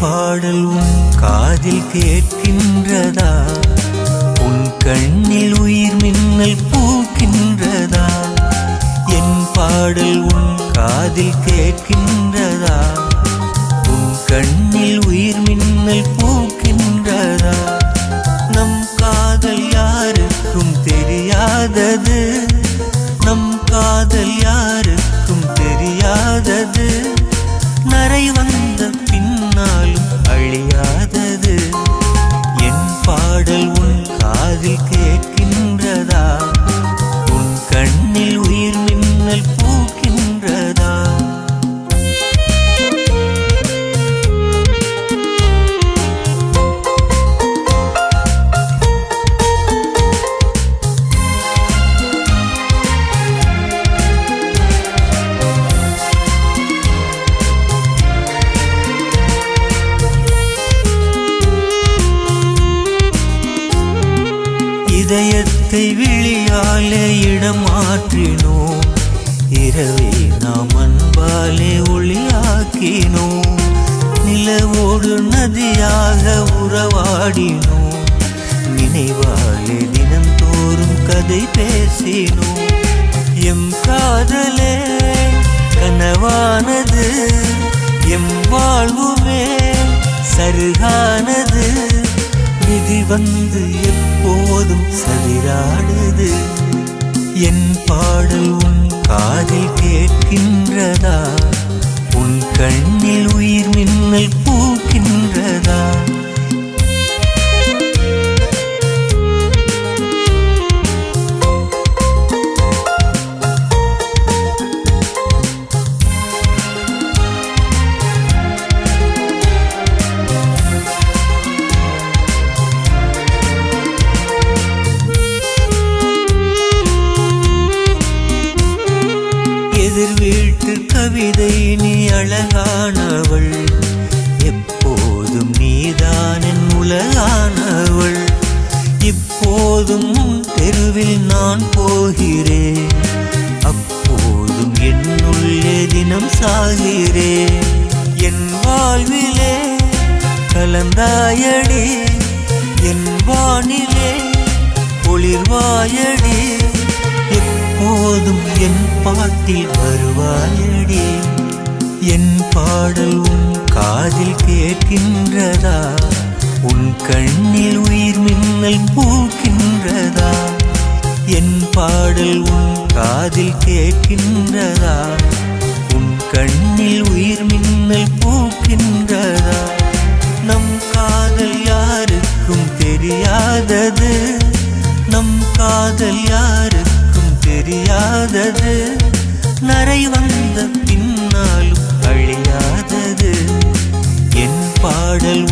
பாடல் உன் காதில் கேட்கின்றதா? உன் கண்ணில் உயிர் மின்னல் பூக்கின்றதா? என் பாடல் உன் காதில் கேட்கின்றதா? உன் கண்ணில் உயிர் மின்னல் பூக்கின்றதா? நம் காதல் யாருக்கும் தெரியாதது. நம் காதல் யாருக்கும் தெரியாதது. நரை வந்த பின்னாலும் அழியாதது. இதயத்தை விழியாலே இடம் மாற்றினோம் இரவை நாம் அன்பாலே ஒளியாக்கினோம். நிலவோடு நதியாக உறவாடினோம். நினைவாலே தினந்தோறும் கதை பேசினோம். எம் காதலே கனவானது எம் வாழ்வும் வந்து எப்போதும் சதிராடுது. என் பாடல் உன் காதில் கேட்கின்றதா? உன் கண்ணில் உயிர் மின்னல் பூக்கின்றதா? கவிதை நீ அழகானவள். எப்போதும் நீதான் உலகானவள். இப்போதும் தெருவில் நான் போகிறேன். அப்போதும் என்னுள்ளே தினம் சாகிறேன். என் வாழ்விலே கலந்தாயடி. என் வானிலே ஒளிர்வாயடி என் பாட்டில் வருவாயடி. என் பாடல் உன் காதில் கேட்கின்றதா? உன் கண்ணில் உயிர் மின்னல் பூக்கின்றதா? என் பாடல் உன் காதில் கேட்கின்றதா? உன் கண்ணில் உயிர் மின்னல் பூக்கின்றதா? நம் காதல் யாருக்கும் தெரியாதது. நம் காதல் யார் தெரியாதது. நரை வந்த பின்னாலும் அழியாதது. என் பாடல்